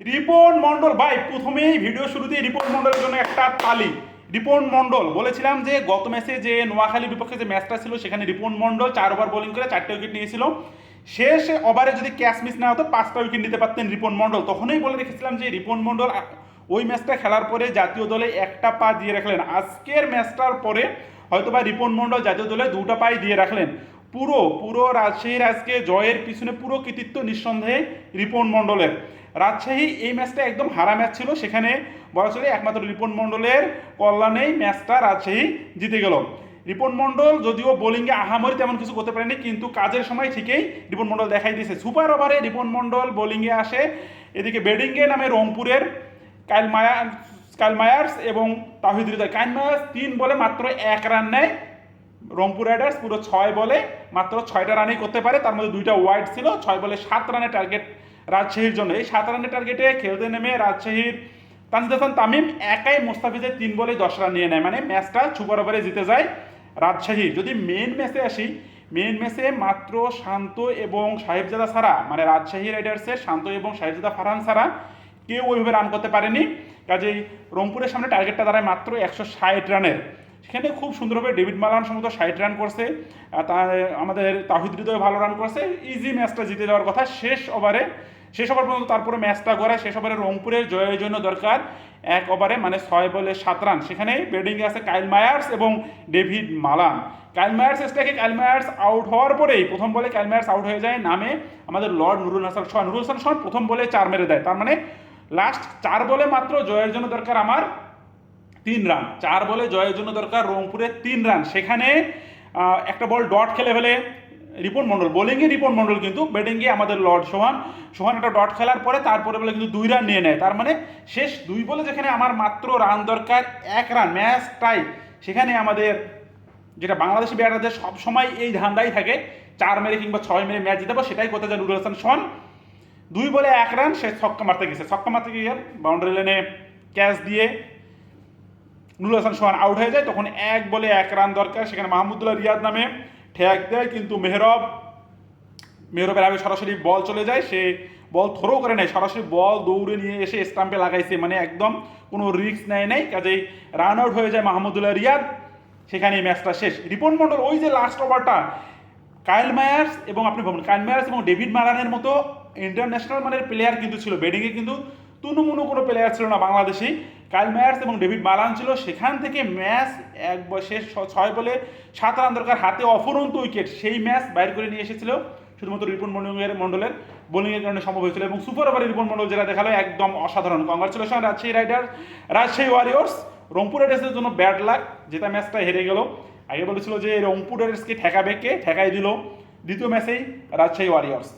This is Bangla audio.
রিপন মন্ডল ভাই, প্রথমেই ভিডিও শুরুতেই রিপন মন্ডলের জন্য একটা তালি। রিপন মন্ডল বলেছিলাম যে গত ম্যাচে যে নোয়াখালীর বিপক্ষে যে ম্যাচটা ছিল, সেখানে রিপন মন্ডল চার ওভার বোলিং করে চারটে উইকেট নিয়েছিল। শেষ ওভারে যদি ক্যাচ মিস না হতো, পাঁচটা উইকেট নিতে পারতেন রিপন মন্ডল তখনই বলে রেখেছিলাম যে রিপন মন্ডল ওই ম্যাচটা খেলার পরে জাতীয় দলে একটা পা দিয়ে রাখলেন। আজকের ম্যাচটার পরে হয়তোবা রিপন মন্ডল জাতীয় দলে দুটো পাই দিয়ে রাখলেন। পুরো পুরো রাজশাহীর আজকে জয়ের পিছনে পুরো কৃতিত্ব নিঃসন্দেহে রিপন মন্ডলের রাজশাহী এই ম্যাচটা একদম হারা ম্যাচ ছিল, সেখানে বলা চলে একমাত্র রিপন মন্ডলের কল্যাণেই ম্যাচটা রাজশাহী জিতে গেল। রিপন মন্ডল যদিও বোলিংয়ে আহামরি তেমন কিছু করতে পারেনি, কিন্তু কাজের সময় ঠিকই রিপন মন্ডল দেখাই দিয়েছে। সুপার ওভারে রিপন মন্ডল বোলিংয়ে আসে, এদিকে বেডিংয়ে নামে রংপুরের কাইল মায়া কাইল মায়ার্স এবং তাহিদ হৃদয়। কাইল মায়ার্স তিন বলে মাত্র এক রান নেয় রংপুর রাইডার্স পুরো ছয় বলে, মাত্র ছয়টা রানই করতে পারে। তার মধ্যে দুইটা ওয়াইড ছিল, ছয় বলে সাত রানের টার্গেট রাজশাহীর জন্য। এই সাত রানের টার্গেটে খেলতে নেমে রাজশাহীর তানজিদ হাসান তামিম একাই মোস্তাফিজের তিন বলে দশ রান নিয়ে নেয়। মানে ম্যাচটা সুপার ওভারে জিতে যায় রাজশাহী। যদি মেন ম্যাচে আসি মেন ম্যাচে মাত্র শান্ত এবং সাহেবজাদা ছাড়া মানে রাজশাহী রাইডার্সের শান্ত এবং সাহেবজাদা ফারহান ছাড়া কেউ ওইভাবে রান করতে পারেনি। কাজেই রংপুরের সামনে টার্গেটটা দাঁড়ায় মাত্র একশো ষাট রানের। সেখানে খুব সুন্দরভাবে ডেভিড মালান সম্ভবত ষাট রান করছে তা আমাদের তাহিদ হৃদয় ভালো রান করছে। ইজি ম্যাচটা জিতে যাওয়ার কথা, শেষ ওভারে শেষ ওভার পর্যন্ত তারপরে ম্যাচটা গড়ায় শেষ ওভারে রংপুরের জয়ের জন্য দরকার এক ওভারে মানে ছয় বলে সাত রান সেখানে ব্যাটিংয়ে আছে কাইল মায়ার্স এবং ডেভিড মালান। কাইল মায়ার্স এসটাকে কাইল মায়ার্স আউট হওয়ার পরেই প্রথম বলে কাইল মায়ার্স আউট হয়ে যায়, নামে আমাদের লর্ড নুরুল হাসান শাহ নুরুল হাসান শাহ প্রথম বলে চার মেরে দেয়। তার মানে লাস্ট চার বলে মাত্র জয়ের জন্য দরকার আমার তিন রান। চার বলে জয়ের জন্য দরকার রংপুরের তিন রান। সেখানে একটা বল ডট খেলে ফেলে রিপন মণ্ডল। বোলিংয়ে রিপন মণ্ডল কিন্তু ব্যাটিংয়ে আমাদের লর্ড সোহান। সোহান একটা ডট খেলার পরে তারপরে বলে কিন্তু দুই রান নিয়ে নেয়। তার মানে শেষ দুই বলে যেখানে আমার মাত্র রান দরকার, এক রান, ম্যাচ টাই। সেখানে আমাদের যেটা বাংলাদেশি ব্যাটারদের সব সময় এই ধান্দাই থাকে, চার মেরে কিংবা ছয় মেরে ম্যাচ জিতাবো, সেটাই করতে যায় নুরুল হাসান সোহান। দুই বলে এক রান, সে ছক্কা মারতে গেছে। ছক্কা মারতে গিয়ে বাউন্ডারি লেনে ক্যাচ দিয়ে নুরুল হাসান সোহান আউট হয়ে যায়, তখন এক বলে এক রান দরকার। সেখানে মাহমুদুল্লাহ রিয়াদ নামে ঠেক দেয়, কিন্তু মেহরব, মেহরবের আগে সরাসরি বল চলে যায়। সে বল থ্রো করে নেয়, সরাসরি বল দৌড়ে নিয়ে এসে স্টাম্পে লাগাইছে। মানে একদম কোনো রিস্ক নেয় নাই, কাজেই রান আউট হয়ে যায় মাহমুদুল্লাহ রিয়াদ। সেখানে ম্যাচটা শেষ। রিপন মন্ডল ওই যে লাস্ট ওভারটা কাইল মায়ার্স এবং আপনি ভাবুন কাইল মায়ার্স এবং ডেভিড মারানের মতো ইন্টারন্যাশনাল মানের প্লেয়ার কিন্তু ছিল। ব্যাটিংয়ে কিন্তু তুনুমুনু কোনো প্লেয়ার ছিল না বাংলাদেশি। কাইল মায়ার্স এবং ডেভিড মালান ছিল। সেখান থেকে ম্যাচ এক শেষ ছয় বলে সাত রান দরকার হাতে অফুরন্ত উইকেট। সেই ম্যাচ বাইর করে নিয়ে এসেছিল শুধুমাত্র রিপন মন্ডলের মন্ডলের বোলিংয়ের কারণে সম্ভব হয়েছিল এবং সুপার ওভারে রিপন মন্ডল যেটা দেখাল একদম অসাধারণ। Congratulation, Rajshahi Riders, Rajshahi Warriors, Rangpur রাইডার্সের জন্য ব্যাড লাক। যেটা ম্যাচটা হেরে গেল। আগে বলেছিল যে রংপুর রাইডার্সকে ঠেকাবে কে? ঠেকাই দিল। দ্বিতীয় ম্যাচেই রাজশাহী ওয়ারিয়র্স।